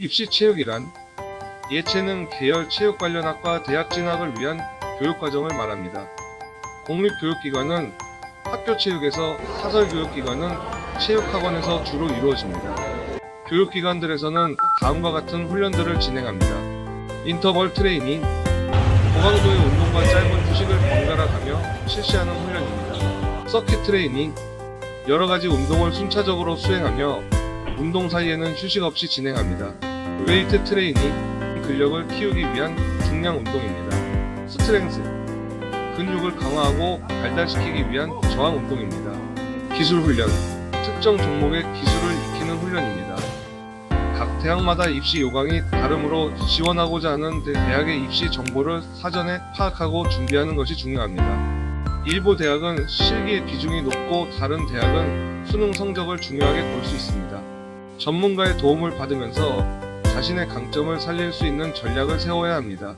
입시 체육이란 예체능 계열 체육 관련 학과 대학 진학을 위한 교육과정을 말합니다. 공립교육기관은 학교 체육에서 사설교육기관은 체육학원에서 주로 이루어집니다. 교육기관들에서는 다음과 같은 훈련들을 진행합니다. 인터벌 트레이닝, 고강도의 운동과 짧은 휴식을 번갈아 가며 실시하는 훈련입니다. 서킷 트레이닝, 여러 가지 운동을 순차적으로 수행하며 운동 사이에는 휴식 없이 진행합니다. 웨이트 트레이닝, 근력을 키우기 위한 중량 운동입니다. 스트렝스, 근육을 강화하고 발달시키기 위한 저항 운동입니다. 기술 훈련, 특정 종목의 기술을 익히는 훈련입니다. 각 대학마다 입시 요강이 다르므로 지원하고자 하는 대- 대학의 입시 정보를 사전에 파악하고 준비하는 것이 중요합니다. 일부 대학은 실기의 비중이 높고 다른 대학은 수능 성적을 중요하게 볼 수 있습니다. 전문가의 도움을 받으면서 자신의 강점을 살릴 수 있는 전략을 세워야 합니다.